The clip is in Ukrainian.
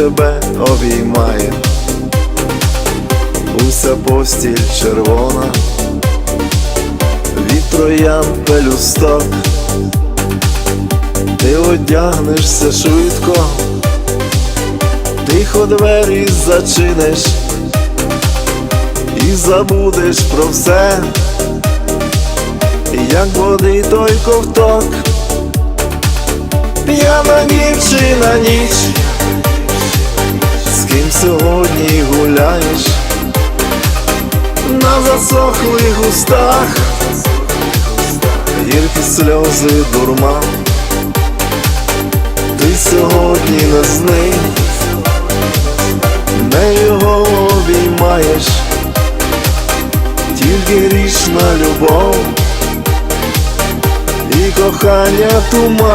тебе обіймає, уся постіль червона, від троян пелюсток, ти одягнешся швидко, тихо двері зачиниш. І забудеш про все, як води той ковток, п'яна дівчина ніч, сьогодні гуляєш, на засохлих устах, гіркі сльози дурман, ти сьогодні не з ним, не його обіймаєш. Тільки річна любов і кохання тума.